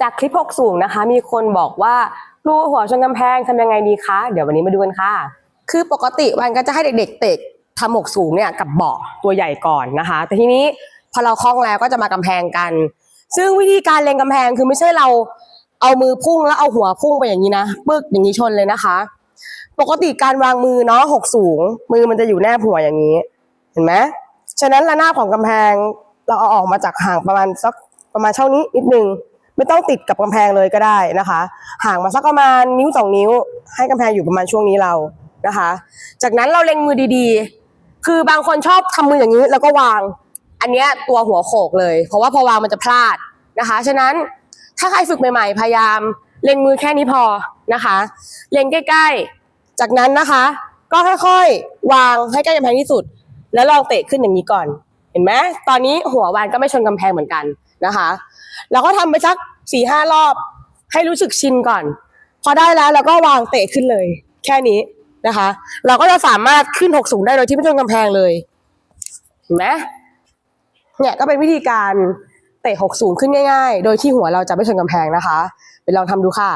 จากคลิปหกสูงนะคะ มีคนบอกว่ารูหัวชนกำแพงทำยังไงดีคะ เดี๋ยววันนี้มาดูกันค่ะ คือปกติวันก็จะให้เด็กๆเตะทำหกสูงเนี่ยกับเบาะตัวใหญ่ก่อนนะคะ แต่ทีนี้พอเราคล่องแล้วก็จะมากำแพงกัน ซึ่งวิธีการเล็งกำแพงคือไม่ใช่เราเอามือพุ่งแล้วเอาหัวพุ่งไปอย่างนี้นะปึ๊กอย่างนี้ชนเลยนะคะ ปกติการวางมือเนาะหกสูง มือมันจะอยู่แนบหัวอย่างนี้ เห็นไหมฉะนั้นระนาบของกำแพงเราเอาออกมาจากห่างประมาณสักประมาณเท่านี้นิดนึง ไม่ต้องติดกับกำแพงเลยก็ได้นะคะ ห่างมาสักประมาณนิ้วสองนิ้ว ให้กำแพงอยู่ประมาณช่วงนี้เรานะคะ จากนั้นเราเล็งมือดีๆ คือบางคนชอบทำมืออย่างนี้แล้วก็วาง อันนี้ตัวหัวโขกเลย เพราะว่าพอวางมันจะพลาดนะคะ ฉะนั้นถ้าใครฝึกใหม่ๆ พยายามเล็งมือแค่นี้พอนะคะ เล็งใกล้ๆ จากนั้นนะคะ ก็ค่อยๆ วางให้ใกล้กำแพงที่สุด แล้วลองเตะขึ้นอย่างนี้ก่อน เห็นไหมตอนนี้หัววานก็ไม่ชนกำแพงเหมือนกัน นะคะแล้วก็ทำไปสักสี่ห้ารอบ ให้รู้สึกชินก่อน พอได้แล้วเราก็วางเตะขึ้นเลย แค่นี้นะคะ เราก็จะสามารถขึ้นหกสูงได้โดยที่ไม่ชนกำแพงเลยเห็นไหมเนี่ยก็เป็นวิธีการเตะหกสูงขึ้นง่าย ๆ โดยที่หัวเราจะไม่ชนกำแพงนะคะ ไปลองทำดูค่ะ